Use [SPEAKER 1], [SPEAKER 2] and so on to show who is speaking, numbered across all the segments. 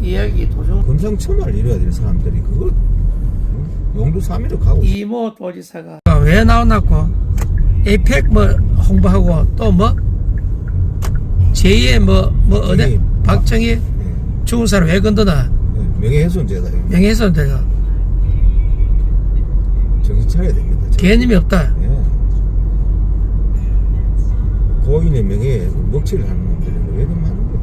[SPEAKER 1] 이야기 도중
[SPEAKER 2] 금상첨화를 이뤄야 될 사람들이 그걸 용두 삼이로 가고 있어.
[SPEAKER 1] 이모 도지사가 왜 나왔나고 에이펙 뭐 홍보하고 또 뭐 제2의 뭐, 뭐 어디
[SPEAKER 2] 박정희. 예,
[SPEAKER 1] 죽은 사람 왜 건드나
[SPEAKER 2] 예, 명예훼손죄다. 이거.
[SPEAKER 1] 명예훼손대가
[SPEAKER 2] 정신 차려야 됩니다. 정신.
[SPEAKER 1] 개념이 없다
[SPEAKER 2] 예. 고인의 명예에 먹칠을 하는 놈들이 왜 그럼 하는 거야?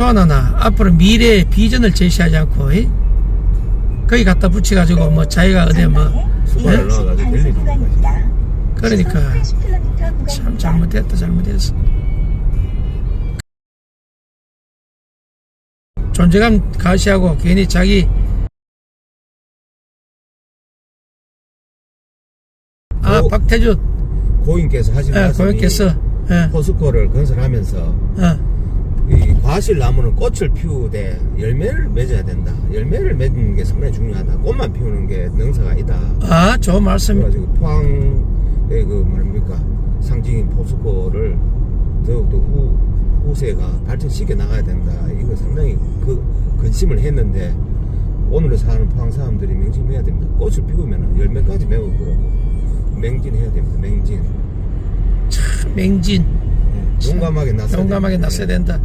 [SPEAKER 1] 또 하나나 앞으로 미래의 비전을 제시하지 않고 이? 거기 갖다 붙여가지고 뭐 자기가 어디
[SPEAKER 2] 뭐될 일이 있는 거지.
[SPEAKER 1] 그러니까 참 잘못됐다 잘못했어 존재감 가시하고 괜히 자기 아
[SPEAKER 2] 오.
[SPEAKER 1] 박태주
[SPEAKER 2] 고인께서 하신
[SPEAKER 1] 예,
[SPEAKER 2] 말씀이
[SPEAKER 1] 고객께서 예,
[SPEAKER 2] 포스코를 건설하면서
[SPEAKER 1] 어,
[SPEAKER 2] 이 과실 나무는 꽃을 피우되 열매를 맺어야 된다. 열매를 맺는 게 상당히 중요하다. 꽃만 피우는 게 능사가 아니다.
[SPEAKER 1] 아 좋은 말씀
[SPEAKER 2] 그래가지고 포항의 그 뭡니까 상징인 포스코를 더욱더 후, 후세가 발전시켜 나가야 된다. 이거 상당히 그 근심을 했는데 오늘을 사는 포항 사람들이 명심해야 됩니다. 꽃을 피우면 열매까지 메우도록 맹진해야 됩니다. 맹진.
[SPEAKER 1] 맹진
[SPEAKER 2] 용감하게 나서
[SPEAKER 1] 용감하게 나서야 된다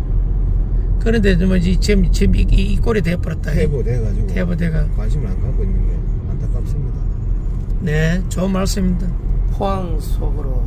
[SPEAKER 1] 그런데 뭐 이- 지금 지금 이, 이, 이 꼴이 돼버렸다.
[SPEAKER 2] 태보돼가지고
[SPEAKER 1] 태보대가.
[SPEAKER 2] 관심을 안 갖고 있는 게 안타깝습니다.
[SPEAKER 1] 네 좋은 말씀입니다. 포항 속으로